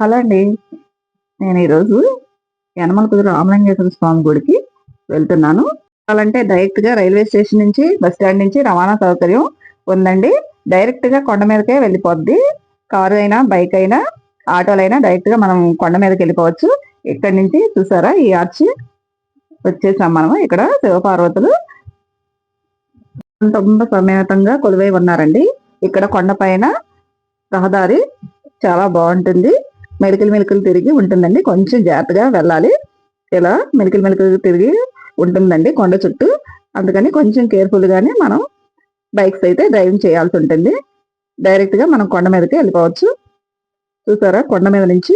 Hello అండి. నేను ఈరోజు యనమల కుదురు రామలింగేశ్వర స్వామి గుడికి వెళ్తున్నాను. అలాంటే డైరెక్ట్గా రైల్వే స్టేషన్ నుంచి బస్ స్టాండ్ నుంచి రవాణా సౌకర్యం ఉందండి. డైరెక్ట్గా కొండ మీదకే వెళ్ళిపోద్ది. కారు అయినా బైక్ అయినా ఆటోలైనా డైరెక్ట్గా మనం కొండ మీదకి వెళ్ళిపోవచ్చు. ఇక్కడ నుంచి చూసారా? ఈ ఆర్చి వచ్చేసాం మనము. ఇక్కడ శివపార్వతులు కుటుంబ సమేతంగా కొలువై ఉన్నారండి. ఇక్కడ కొండ పైన రహదారి చాలా బాగుంటుంది. మెలికలు మెలికలు తిరిగి ఉంటుందండి. కొంచెం జాగ్రత్తగా వెళ్ళాలి. ఇలా మెలికలు మెలికలు తిరిగి ఉంటుందండి కొండ చుట్టూ. అందుకని కొంచెం కేర్ఫుల్గానే మనం బైక్స్ అయితే డ్రైవింగ్ చేయాల్సి ఉంటుంది. డైరెక్ట్గా మనం కొండ మీదకి వెళ్ళిపోవచ్చు. చూసారా? కొండ మీద నుంచి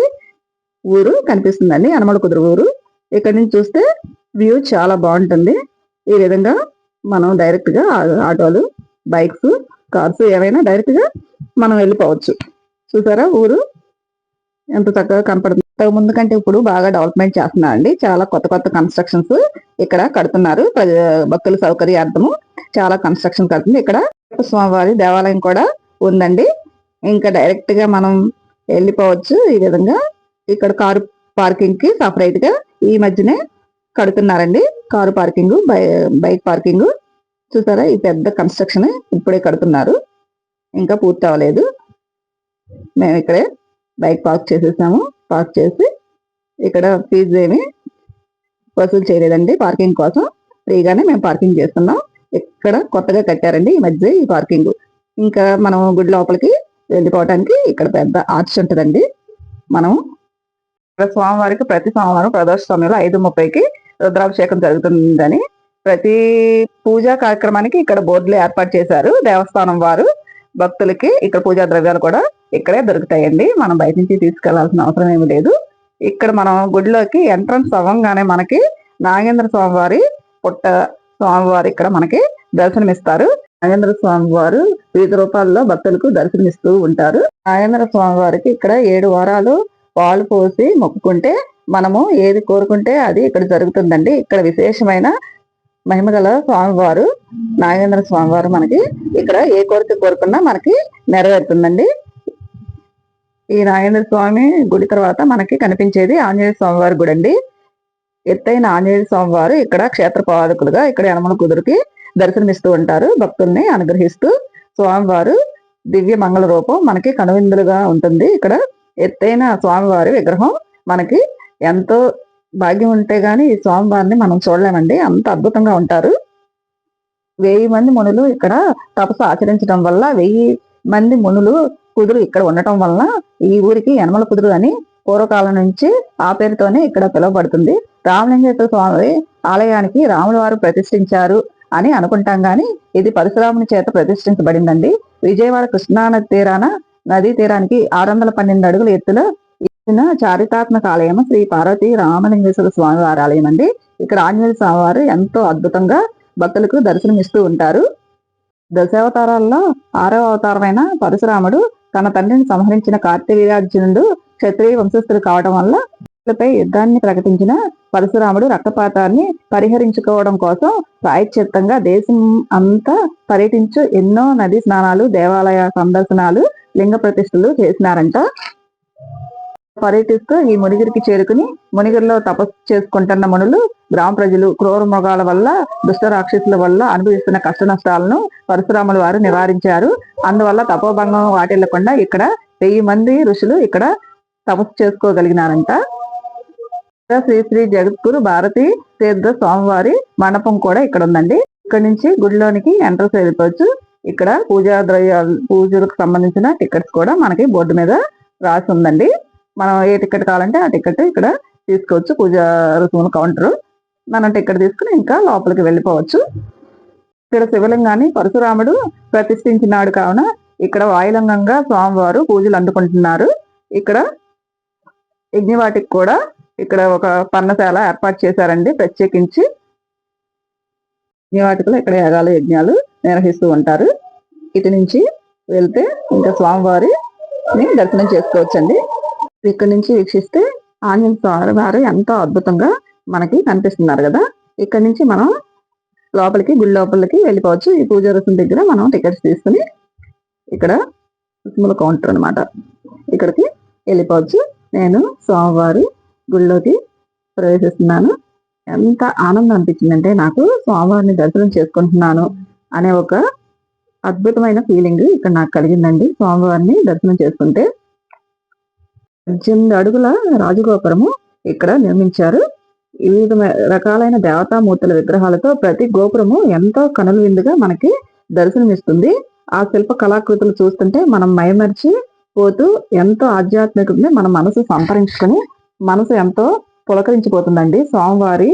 ఊరు కనిపిస్తుందండి. అనమల కుదురు ఊరు. ఇక్కడ నుంచి చూస్తే వ్యూ చాలా బాగుంటుంది. ఈ విధంగా మనం డైరెక్ట్గా ఆటోలు బైక్స్ కార్స్ ఏమైనా డైరెక్ట్గా మనం వెళ్ళిపోవచ్చు. చూసారా? ఊరు ఎంత చక్కగా కనపడుతుంది. ఇంతకు ముందు కంటే ఇప్పుడు బాగా డెవలప్మెంట్ చేస్తున్నారండి చాలా కొత్త కొత్త కన్స్ట్రక్షన్స్ ఇక్కడ కడుతున్నారు. భక్తుల సౌకర్యార్థము చాలా కన్స్ట్రక్షన్ కడుతుంది. ఇక్కడ స్వామివారి దేవాలయం కూడా ఉందండి. ఇంకా డైరెక్ట్గా మనం వెళ్ళిపోవచ్చు ఈ విధంగా. ఇక్కడ కారు పార్కింగ్కి సపరేట్గా ఈ మధ్యనే కడుతున్నారండి. కారు పార్కింగ్ బైక్ పార్కింగ్ చూసారా? ఈ పెద్ద కన్స్ట్రక్షన్ ఇప్పుడే కడుతున్నారు. ఇంకా పూర్తి అవ్వలేదు. మేము ఇక్కడే బైక్ పార్క్ చేసేసాము. పార్క్ చేసి ఇక్కడ ఫీజు ఏమి వసూలు చేయలేదండి పార్కింగ్ కోసం. ఫ్రీగానే మేము పార్కింగ్ చేస్తున్నాం. ఇక్కడ కొత్తగా కట్టారండి ఈ మధ్య ఈ పార్కింగ్. ఇంకా మనం గుడి లోపలికి వెళ్ళిపోవడానికి ఇక్కడ పెద్ద ఆర్చ్ ఉంటుందండి. మనం ఇక్కడ స్వామివారికి ప్రతి సోమవారం ప్రదోష సమయంలో ఐదు ముప్పైకి రుద్రాభిషేకం జరుగుతుందని ప్రతి పూజా కార్యక్రమానికి ఇక్కడ బోర్డులు ఏర్పాటు చేశారు. దేవస్థానం వారు భక్తులకి ఇక్కడ పూజా ద్రవ్యాలు కూడా ఇక్కడే దొరుకుతాయండి. మనం బయట నుంచి తీసుకెళ్ళాల్సిన అవసరం ఏమీ లేదు. ఇక్కడ మనం గుడిలోకి ఎంట్రన్స్ అవ్వంగానే మనకి నాగేంద్ర స్వామి వారి పుట్ట స్వామివారు ఇక్కడ మనకి దర్శనమిస్తారు. నాగేంద్ర స్వామి వారు వివిధ రూపాల్లో భక్తులకు దర్శనమిస్తూ ఉంటారు. నాగేంద్ర స్వామి వారికి ఇక్కడ ఏడు వారాలు పాలు పోసి మొక్కుకుంటే మనము ఏది కోరుకుంటే అది ఇక్కడ జరుగుతుందండి. ఇక్కడ విశేషమైన మహిమగల స్వామివారు నాగేంద్ర స్వామివారు మనకి ఇక్కడ ఏ కోరిక కోరుకున్నా మనకి నెరవేరుతుందండి. ఈ నాగేంద్ర స్వామి గుడి తర్వాత మనకి కనిపించేది ఆంజనేయ స్వామివారి గుడి అండి. ఎత్తైన ఆంజనేయ స్వామివారు ఇక్కడ క్షేత్ర పాదకులుగా ఇక్కడ యనమల కుదురుకి దర్శనమిస్తూ ఉంటారు భక్తుల్ని అనుగ్రహిస్తూ స్వామివారు దివ్య మంగళ రూపం మనకి కనువిందులుగా ఉంటుంది. ఇక్కడ ఎత్తైన స్వామివారి విగ్రహం మనకి ఎంతో భాగ్యం ఉంటే గాని ఈ స్వామివారిని మనం చూడలేమండి. అంత అద్భుతంగా ఉంటారు. వెయ్యి మంది మునులు ఇక్కడ తపస్సు ఆచరించడం వల్ల వెయ్యి మంది మునులు కుదురు ఇక్కడ ఉండటం వలన ఈ ఊరికి యనమల కుదురు అని పూర్వకాలం నుంచి ఆ పేరుతోనే ఇక్కడ పిలువబడుతుంది. రామలింగేశ్వర స్వామి ఆలయానికి రాముల వారు ప్రతిష్ఠించారు అని అనుకుంటాం గాని ఇది పరశురాముని చేత ప్రతిష్ఠించబడిందండి. విజయవాడ కృష్ణానది తీరాన నదీ తీరానికి ఆరు వందల పన్నెండు అడుగుల ఎత్తులో ఇచ్చిన చారిత్రాత్మక ఆలయం శ్రీ పార్వతి రామలింగేశ్వర స్వామివారి ఆలయం అండి. ఇక్కడ ఆంజనేయ స్వామివారు ఎంతో అద్భుతంగా భక్తులకు దర్శనం ఇస్తూ ఉంటారు. దశావతారాల్లో ఆరవ అవతారమైన పరశురాముడు తన తండ్రిని సంహరించిన కార్తవీర్యార్జునుడు క్షత్రియ వంశస్థులు కావడం వల్ల పై యుద్ధాన్ని ప్రకటించిన పరశురాముడు రక్తపాతాన్ని పరిహరించుకోవడం కోసం ప్రాయశ్చిత్తంగా దేశం అంతా పర్యటించు ఎన్నో నది స్నానాలు దేవాలయ సందర్శనాలు లింగ ప్రతిష్టలు చేసినారంట. పర్యటిస్తూ ఈ మునిగిరికి చేరుకుని మునిగిరిలో తపస్సు చేసుకుంటున్న మునులు గ్రామ ప్రజలు క్రూర మృగాల వల్ల దుష్ట రాక్షసుల వల్ల అనుభవిస్తున్న కష్ట నష్టాలను పరశురాముల వారు నివారించారు. అందువల్ల తపోభంగం వాటిల్లకుండా ఇక్కడ వెయ్యి మంది ఋషులు ఇక్కడ తపస్సు చేసుకోగలిగినారంట. శ్రీ శ్రీ జగద్గురు భారతి తీర్థ స్వామివారి మండపం కూడా ఇక్కడ ఉందండి ఇక్కడ నుంచి గుడిలోనికి ఎంట్రన్స్ వెళ్ళిపోవచ్చు. ఇక్కడ పూజా ద్రవ్యాలు పూజలకు సంబంధించిన టికెట్స్ కూడా మనకి బోర్డు మీద రాసి ఉందండి. మనం ఏ టికెట్ కావాలంటే ఆ టికెట్ ఇక్కడ తీసుకోవచ్చు. పూజ రుసుముల కౌంటర్ మనం టికెట్ తీసుకుని ఇంకా లోపలికి వెళ్ళిపోవచ్చు. ఇక్కడ శివలింగాన్ని పరశురాముడు ప్రతిష్ఠించినాడు కావున ఇక్కడ వాయులింగంగా స్వామివారు పూజలు అందుకుంటున్నారు. ఇక్కడ యజ్ఞవాటికి కూడా ఇక్కడ ఒక పన్నశాల ఏర్పాటు చేశారండి. ప్రత్యేకించి యజ్ఞవాటికలో ఇక్కడ యాగాలు యజ్ఞాలు నిర్వహిస్తూ ఉంటారు. ఇటు నుంచి వెళ్తే ఇంకా స్వామివారిని దర్శనం చేసుకోవచ్చండి. ఇక్కడ నుంచి వీక్షిస్తే ఆంజనేయ స్వామి వారు ఎంతో అద్భుతంగా మనకి కనిపిస్తున్నారు కదా. ఇక్కడ నుంచి మనం లోపలికి గుడి లోపలికి వెళ్ళిపోవచ్చు. ఈ పూజ రసం దగ్గర మనం టికెట్స్ తీసుకుని ఇక్కడ రుసుముల కౌంటర్ అన్నమాట. ఇక్కడికి వెళ్ళిపోవచ్చు. నేను స్వామివారి గుళ్ళోకి ప్రవేశిస్తున్నాను. ఎంత ఆనందం అనిపించిందంటే నాకు స్వామివారిని దర్శనం చేసుకుంటున్నాను అనే ఒక అద్భుతమైన ఫీలింగ్ ఇక్కడ నాకు కలిగిందండి. స్వామివారిని దర్శనం చేసుకుంటే పద్దెనిమిది అడుగుల రాజగోపురము ఇక్కడ నిర్మించారు. వివిధ రకాలైన దేవతామూర్తుల విగ్రహాలతో ప్రతి గోపురము ఎంతో కనుల విందుగా మనకి దర్శనమిస్తుంది. ఆ శిల్ప కళాకృతులు చూస్తుంటే మనం మైమర్చి పోతూ ఎంతో ఆధ్యాత్మికంగా మన మనసు సంతరించుకొని మనసు ఎంతో పులకరించిపోతుందండి. స్వామివారి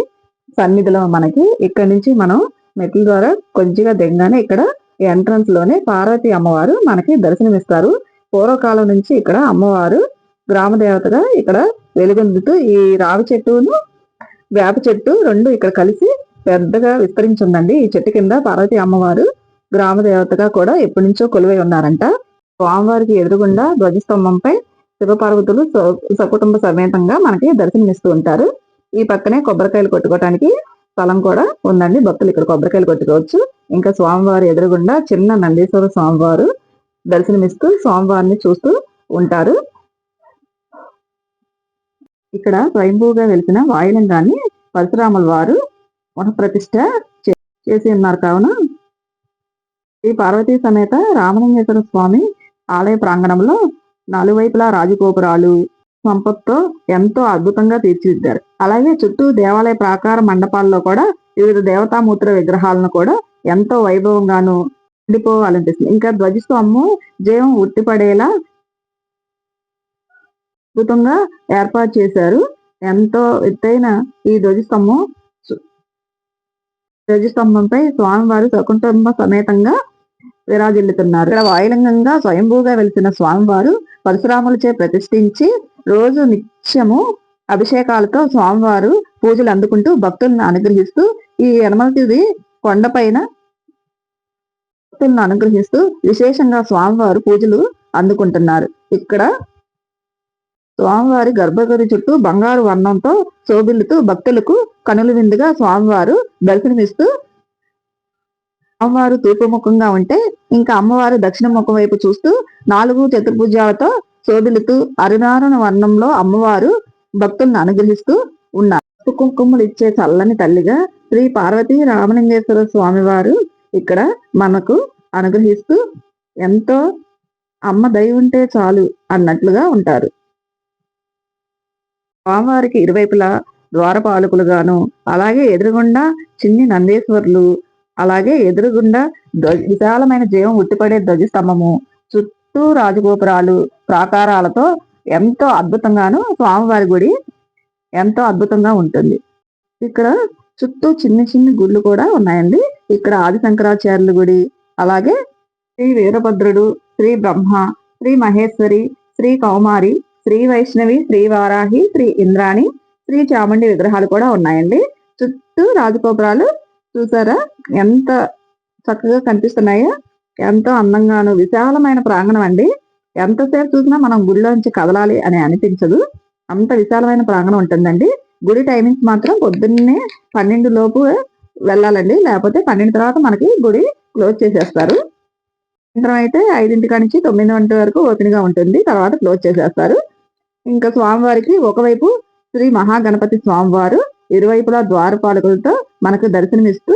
సన్నిధిలో మనకి ఇక్కడి నుంచి మనం మెట్ల ద్వారా కొద్దిగా దిగగానే ఇక్కడ ఎంట్రన్స్లోనే పార్వతి అమ్మవారు మనకి దర్శనమిస్తారు. పూర్వకాలం నుంచి ఇక్కడ అమ్మవారు గ్రామ దేవతగా ఇక్కడ వెలుగొందుతూ ఈ రావి చెట్టును వేప చెట్టు రెండు ఇక్కడ కలిసి పెద్దగా విస్తరించిందండి. ఈ చెట్టు కింద పార్వతి అమ్మవారు గ్రామ దేవతగా కూడా ఎప్పటి నుంచో కొలువై ఉన్నారంట. స్వామివారికి ఎదురుగుండా ధ్వజస్తంభంపై శివపార్వతులు సకుటుంబ సమేతంగా మనకి దర్శనమిస్తూ ఉంటారు. ఈ పక్కనే కొబ్బరికాయలు కొట్టుకోవటానికి స్థలం కూడా ఉందండి. భక్తులు ఇక్కడ కొబ్బరికాయలు కొట్టుకోవచ్చు. ఇంకా స్వామివారి ఎదురుగుండా చిన్న నందీశ్వర స్వామివారు దర్శనమిస్తూ స్వామివారిని చూస్తూ ఉంటారు. ఇక్కడ స్వయంభూగా వెలిసిన వాయులింగాన్ని పరశురాముల వారు ప్రతిష్ట చేసి ఉన్నారు. కావున శ్రీ పార్వతీ సమేత రామలింగేశ్వర స్వామి ఆలయ ప్రాంగణంలో నలువైపులా రాజగోపురాలు సంపత్తో ఎంతో అద్భుతంగా తీర్చిదిద్దారు. అలాగే చుట్టూ దేవాలయ ప్రాకార మండపాల్లో కూడా వివిధ దేవతామూర్తుల విగ్రహాలను కూడా ఎంతో వైభవంగాను ఉండిపోవాలనిపిస్తుంది. ఇంకా ధ్వజస్వాము జీవం ఉట్టిపడేలా అద్భుతంగా ఏర్పాటు చేశారు. ఎంతో ఎత్తైన ఈ ధ్వజస్తంభం ధ్వజస్తంభంపై స్వామివారు సకుటుంబ సమేతంగా విరాజిల్లుతున్నారు. ఇక్కడ వాయులింగంగా స్వయంభూగా వెలిసిన స్వామివారు పరశురాములచే ప్రతిష్ఠించి రోజు నిత్యము అభిషేకాలతో స్వామివారు పూజలు అందుకుంటూ భక్తులను అనుగ్రహిస్తూ ఈ యనమలతిది కొండపైన భక్తులను అనుగ్రహిస్తూ విశేషంగా స్వామివారు పూజలు అందుకుంటున్నారు. ఇక్కడ స్వామివారి గర్భగుడి చుట్టూ బంగారు వర్ణంతో శోభిల్లుతూ భక్తులకు కనుల విందుగా స్వామివారు దర్శనమిస్తూ అమ్మవారు తూర్పు ముఖంగా ఉంటే ఇంకా అమ్మవారు దక్షిణ ముఖం వైపు చూస్తూ నాలుగు చతుర్భుజాలతో శోభిలుతూ అరుణారుణ వర్ణంలో అమ్మవారు భక్తులను అనుగ్రహిస్తూ ఉన్నారు. కుంకుమలు ఇచ్చే చల్లని తల్లిగా శ్రీ పార్వతీ రామలింగేశ్వర స్వామి వారు ఇక్కడ మనకు అనుగ్రహిస్తూ ఎంతో అమ్మ దయ ఉంటే చాలు అన్నట్లుగా ఉంటారు. స్వామివారికి ఇరువైపులా ద్వారపాలకులుగాను అలాగే ఎదురుగుండా చిన్ని నందేశ్వర్లు అలాగే ఎదురుగుండా విశాలమైన జీవం ఉట్టిపడే ధ్వజస్తంభము చుట్టూ రాజగోపురాలు ప్రాకారాలతో ఎంతో అద్భుతంగాను స్వామివారి గుడి ఎంతో అద్భుతంగా ఉంటుంది. ఇక్కడ చుట్టూ చిన్న చిన్న గుళ్ళు కూడా ఉన్నాయండి. ఇక్కడ ఆది శంకరాచార్యుల గుడి అలాగే శ్రీ వీరభద్రుడు శ్రీ బ్రహ్మ శ్రీ మహేశ్వరి శ్రీ కౌమారి శ్రీ వైష్ణవి శ్రీ వారాహి శ్రీ ఇంద్రాణి శ్రీ చాముండి విగ్రహాలు కూడా ఉన్నాయండి. చుట్టూ రాజగోపురాలు. చూసారా? ఎంత చక్కగా కనిపిస్తున్నాయో. ఎంతో అందంగాను విశాలమైన ప్రాంగణం అండి. ఎంతసేపు చూసినా మనం గుడిలోంచి కదలాలి అని అనిపించదు. అంత విశాలమైన ప్రాంగణం ఉంటుందండి. గుడి టైమింగ్స్ మాత్రం పొద్దున్నే పన్నెండు లోపు వెళ్ళాలండి. లేకపోతే పన్నెండు తర్వాత మనకి గుడి క్లోజ్ చేసేస్తారు. సాయంత్రం అయితే ఐదింటి నుంచి తొమ్మిది గంటల వరకు ఓపెన్గా ఉంటుంది. తర్వాత క్లోజ్ చేసేస్తారు. ఇంకా స్వామివారికి ఒకవైపు శ్రీ మహాగణపతి స్వామివారు ఇరువైపులా ద్వారపాలకులతో మనకు దర్శనమిస్తూ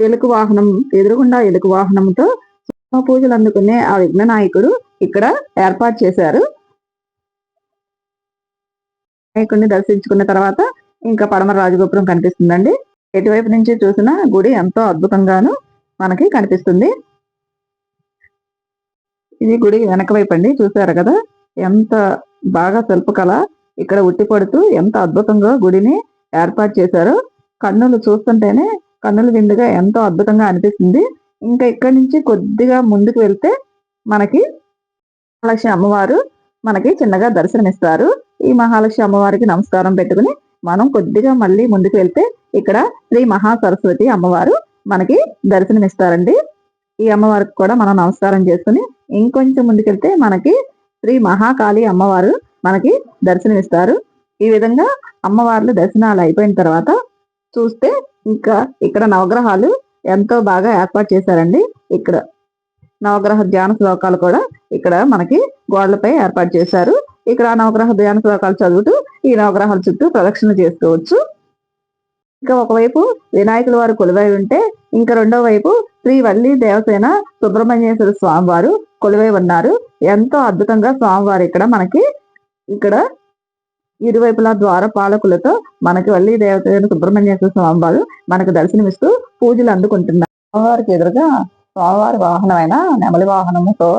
ఎలుకు వాహనం ఎదురుగుండా ఎలుకు వాహనంతో పూజలు అందుకునే ఆ విఘ్న నాయకుడు ఇక్కడ ఏర్పాటు చేశారు. నాయకుడిని దర్శించుకున్న తర్వాత ఇంకా పడమర రాజగోపురం కనిపిస్తుందండి. ఎటువైపు నుంచి చూసినా గుడి ఎంతో అద్భుతంగాను మనకి కనిపిస్తుంది. ఇది గుడి వెనక వైపు అండి చూసారు కదా? ఎంత బాగా శిల్పకళ ఇక్కడ ఉట్టిపడుతూ ఎంత అద్భుతంగా గుడిని ఏర్పాటు చేశారు కన్నులు చూస్తుంటేనే కన్నుల విందుగా ఎంతో అద్భుతంగా అనిపిస్తుంది. ఇంకా ఇక్కడి నుంచి కొద్దిగా ముందుకు వెళ్తే మనకి మహాలక్ష్మి అమ్మవారు మనకి చిన్నగా దర్శనమిస్తారు. ఈ మహాలక్ష్మి అమ్మవారికి నమస్కారం పెట్టుకుని మనం కొద్దిగా మళ్ళీ ముందుకు వెళ్తే ఇక్కడ శ్రీ మహా సరస్వతి అమ్మవారు మనకి దర్శనమిస్తారండి. ఈ అమ్మవారికి కూడా మనం నమస్కారం చేసుకుని ఇంకొంచెం ముందుకెళ్తే మనకి శ్రీ మహాకాళి అమ్మవారు మనకి దర్శనమిస్తారు. ఈ విధంగా అమ్మవార్లు దర్శనాలు అయిపోయిన తర్వాత చూస్తే ఇంకా ఇక్కడ నవగ్రహాలు ఎంతో బాగా ఏర్పాటు చేశారండి. ఇక్కడ నవగ్రహ ధ్యాన శ్లోకాలు కూడా ఇక్కడ మనకి గోడలపై ఏర్పాటు చేశారు. ఇక్కడ నవగ్రహ ధ్యాన శ్లోకాలు చదువుతూ ఈ నవగ్రహాల చుట్టూ ప్రదక్షిణ చేసుకోవచ్చు. ఇంకా ఒకవైపు వినాయకుల వారు కొలువై ఉంటే ఇంకా రెండో వైపు శ్రీ వల్లి దేవసేన సుబ్రహ్మణ్యేశ్వర స్వామి వారు కొలువై ఉన్నారు. ఎంతో అద్భుతంగా స్వామివారు ఇక్కడ మనకి ఇక్కడ ఇరువైపులా ద్వారపాలకులతో మనకి వల్లి దేవత సుబ్రహ్మణ్యేశ్వర స్వామి వారు మనకు దర్శనమిస్తూ పూజలు అందుకుంటున్నారు. స్వామివారికి ఎదురుగా స్వామివారి వాహనమైన నెమలి వాహనముతో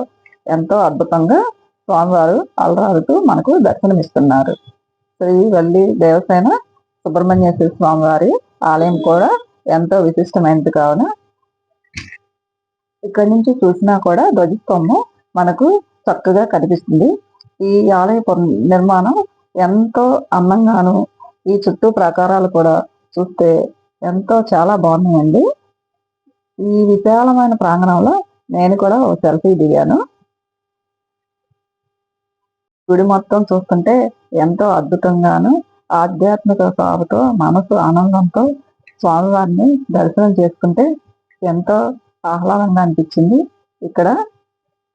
ఎంతో అద్భుతంగా స్వామివారు అలరారుతూ మనకు దర్శనమిస్తున్నారు. శ్రీ వల్లి దేవసేన సుబ్రహ్మణ్యేశ్వర స్వామివారి ఆలయం కూడా ఎంతో విశిష్టమైనది కావున ఇక్కడి నుంచి చూసినా కూడా ధ్వజస్తంభం మనకు చక్కగా కనిపిస్తుంది. ఈ ఆలయ నిర్మాణం ఎంతో అందంగాను ఈ చుట్టూ ప్రాకారాలు కూడా చూస్తే ఎంతో చాలా బాగున్నాయండి. ఈ విశాలమైన ప్రాంగణంలో నేను కూడా ఒక సెల్ఫీ దిగాను. గుడి మొత్తం చూస్తుంటే ఎంతో అద్భుతంగాను ఆధ్యాత్మిక సాగుతో మనసు ఆనందంతో స్వామివారిని దర్శనం చేసుకుంటే ఎంతో ఆహ్లాదంగా అనిపించింది. ఇక్కడ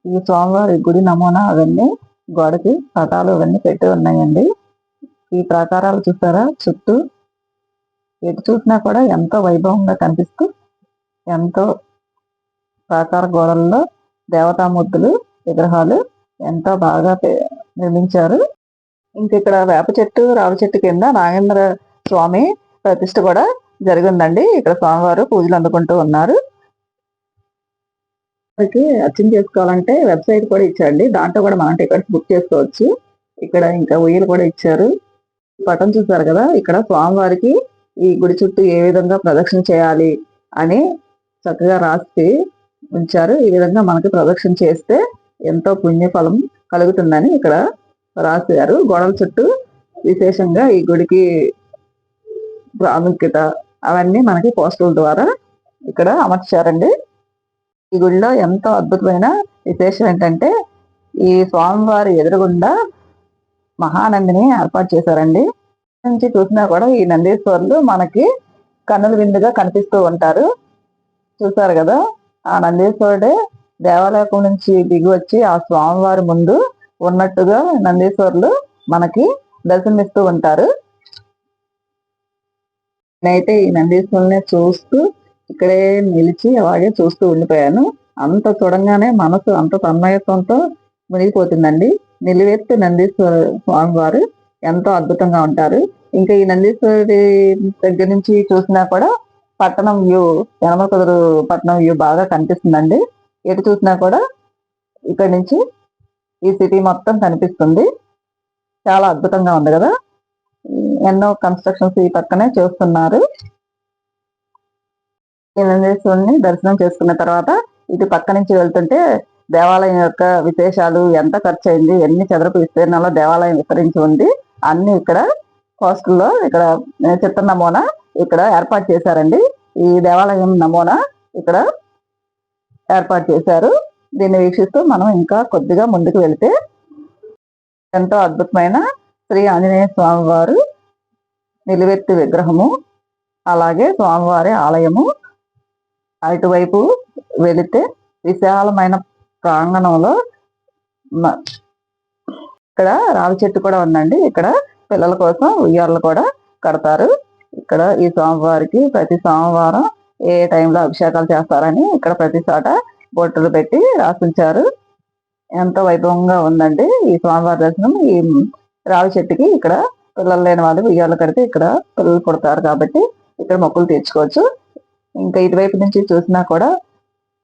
ఈ స్వామివారి గుడి నమూనా అవన్నీ గోడకి పటాలు అవన్నీ పెట్టి ఉన్నాయండి. ఈ ప్రాకారాలు చూసారా? చుట్టూ ఎటు చూసినా కూడా ఎంతో వైభవంగా కనిపిస్తూ ఎంతో ప్రాకార గోడల్లో దేవతామూర్తులు విగ్రహాలు ఎంతో బాగా నిర్మించారు. ఇంక ఇక్కడ వేప చెట్టు రావి చెట్టు కింద నాగేంద్ర స్వామి ప్రతిష్ఠ కూడా జరిగిందండి ఇక్కడ స్వామివారు పూజలు అందుకుంటూ ఉన్నారు. మనకి అర్చన చేసుకోవాలంటే వెబ్సైట్ కూడా ఇచ్చారండి. దాంట్లో కూడా మనం టికెట్స్ బుక్ చేసుకోవచ్చు. ఇక్కడ ఇంకా ఉయ్యలు కూడా ఇచ్చారు. పటం చూసారు కదా ఇక్కడ స్వామివారికి ఈ గుడి చుట్టూ ఏ విధంగా ప్రదక్షిణ చేయాలి అని చక్కగా రాసి ఉంచారు. ఈ విధంగా మనకి ప్రదక్షిణ చేస్తే ఎంతో పుణ్యఫలం కలుగుతుందని ఇక్కడ రాశారు. గోడల చుట్టూ విశేషంగా ఈ గుడికి ప్రాముఖ్యత అవన్నీ మనకి పోస్టుల ద్వారా ఇక్కడ అమర్చారండి. ఈ గుడిలో ఎంతో అద్భుతమైన విశేషం ఏంటంటే ఈ స్వామివారి ఎదురుగుండా మహానందిని ఏర్పాటు చేశారండి. నుంచి చూసినా కూడా ఈ నందీశ్వరులు మనకి కన్నుల విందుగా కనిపిస్తూ ఉంటారు. చూసారు కదా ఆ నందీశ్వరుడే దేవాలయం నుంచి దిగి వచ్చి ఆ స్వామివారి ముందు ఉన్నట్టుగా నందీశ్వరులు మనకి దర్శనమిస్తూ ఉంటారు. నేనైతే ఈ నందీశ్వరుని చూస్తూ ఇక్కడే నిలిచి అలాగే చూస్తూ ఉండిపోయాను. అంత చూడంగానే మనసు అంత తన్మయత్వంతో మునిగిపోతుందండి. నిలువెత్తు నందీశ్వర స్వామి వారు ఎంతో అద్భుతంగా ఉంటారు. ఇంకా ఈ నందీశ్వరి దగ్గర నుంచి చూసినా కూడా పట్టణం వ్యూ యనమకుదురు పట్టణం వ్యూ బాగా కనిపిస్తుందండి. ఎటు చూసినా కూడా ఇక్కడ నుంచి ఈ సిటీ మొత్తం కనిపిస్తుంది. చాలా అద్భుతంగా ఉంది కదా. ఎన్నో కన్స్ట్రక్షన్స్ ఈ పక్కనే చేస్తున్నారు. ఈ దర్శనం చేసుకున్న తర్వాత ఇటు పక్క నుంచి వెళ్తుంటే దేవాలయం యొక్క విశేషాలు ఎంత ఖర్చు అయింది ఎన్ని చదరపు విస్తీర్ణంలో దేవాలయం విస్తరించి ఉంది అన్ని ఇక్కడ హాస్టల్లో ఇక్కడ చిత్ర నమూనా ఇక్కడ ఏర్పాటు చేశారండి. ఈ దేవాలయం నమూనా ఇక్కడ ఏర్పాటు చేశారు. దీన్ని వీక్షిస్తూ మనం ఇంకా కొద్దిగా ముందుకు వెళితే ఎంతో అద్భుతమైన శ్రీ ఆంజనేయ స్వామివారు నిలువెత్తి నిలువెత్తు విగ్రహము అలాగే స్వామివారి ఆలయము అటువైపు వెళితే విశాలమైన ప్రాంగణంలో ఇక్కడ రావి చెట్టు కూడా ఉందండి. ఇక్కడ పిల్లల కోసం ఉయ్యాలు కూడా కడతారు. ఇక్కడ ఈ స్వామివారికి ప్రతి సోమవారం ఏ టైంలో అభిషేకాలు చేస్తారని ఇక్కడ ప్రతి చోట బొట్టులు పెట్టి రాసించారు. ఎంతో వైభవంగా ఉందండి ఈ స్వామివారి దర్శనం. ఈ రావి చెట్టుకి ఇక్కడ పిల్లలు లేని వాళ్ళు ఉయ్యాలు కడితే ఇక్కడ పిల్లలు పుడతారు కాబట్టి ఇక్కడ మొక్కులు తీర్చుకోవచ్చు. ఇంకా ఇటువైపు నుంచి చూసినా కూడా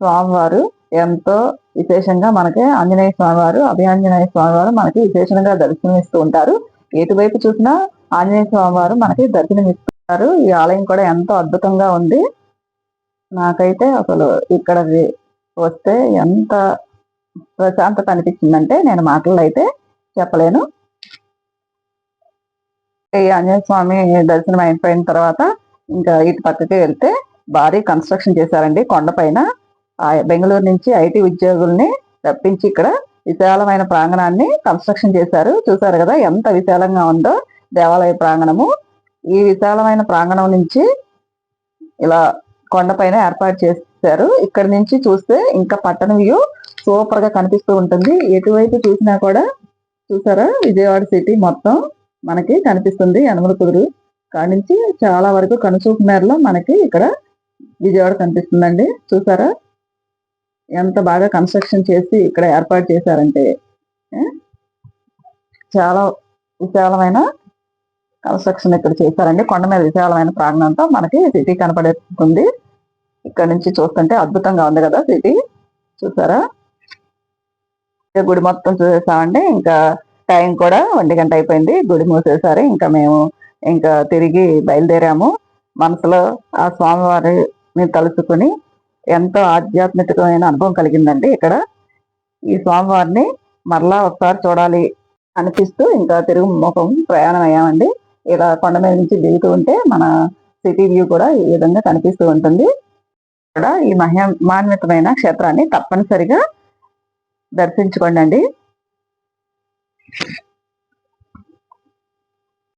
స్వామివారు ఎంతో విశేషంగా మనకి ఆంజనేయ స్వామివారు అభయాంజనేయ స్వామివారు మనకి విశేషంగా దర్శనమిస్తూ ఉంటారు. ఎటువైపు చూసినా ఆంజనేయ స్వామివారు మనకి దర్శనమిస్తున్నారు ఈ ఆలయం కూడా ఎంతో అద్భుతంగా ఉంది. నాకైతే అసలు ఇక్కడ వస్తే ఎంత ప్రశాంతత అనిపించిందంటే నేను మాటలు అయితే చెప్పలేను. ఈ ఆంజనేయ స్వామి దర్శనం అయిపోయిన తర్వాత ఇంకా ఇటు పక్కకి వెళ్తే భారీ కన్స్ట్రక్షన్ చేశారండి. కొండపైన బెంగళూరు నుంచి ఐటీ ఉద్యోగుల్ని రప్పించి ఇక్కడ విశాలమైన ప్రాంగణాన్ని కన్స్ట్రక్షన్ చేశారు. చూసారు కదా ఎంత విశాలంగా ఉందో దేవాలయ ప్రాంగణము. ఈ విశాలమైన ప్రాంగణం నుంచి ఇలా కొండపైన ఏర్పాటు చేశారు. ఇక్కడ నుంచి చూస్తే ఇంకా పట్టణ వ్యూ సూపర్గా కనిపిస్తూ ఉంటుంది. ఎటువైపు చూసినా కూడా చూసారా? విజయవాడ సిటీ మొత్తం మనకి కనిపిస్తుంది. యనమల కుదురు కాడి నుంచి చాలా వరకు కనుచూపు మేరలో మనకి ఇక్కడ విజయవాడ కనిపిస్తుందండి చూసారా? ఎంత బాగా కన్స్ట్రక్షన్ చేసి ఇక్కడ ఏర్పాటు చేశారంటే చాలా విశాలమైన కన్స్ట్రక్షన్ ఇక్కడ చేశారండి. కొండ మీద విశాలమైన ప్రాంగణంతో మనకి సిటీ కనపడుతుంది ఇక్కడ నుంచి చూస్తుంటే అద్భుతంగా ఉంది కదా సిటీ చూసారా? గుడి మొత్తం చూసేసామండి. ఇంకా టైం కూడా ఒంటి గంట అయిపోయింది. గుడి మూసేసారు. ఇంకా మేము ఇంకా తిరిగి బయలుదేరాము. మనసులో ఆ స్వామివారిని తలుచుకుని ఎంతో ఆధ్యాత్మికమైన అనుభవం కలిగిందండి ఇక్కడ. ఈ స్వామివారిని మరలా ఒకసారి చూడాలి అనిపిస్తూ ఇంకా తిరుగు ముఖం ప్రయాణం అయ్యామండి ఇలా కొండ మీద నుంచి దిగుతూ ఉంటే మన సిటీ వ్యూ కూడా ఈ విధంగా కనిపిస్తూ ఉంటుంది. ఇక్కడ ఈ మహిమాన్వితమైన క్షేత్రాన్ని తప్పనిసరిగా దర్శించుకోండి అండి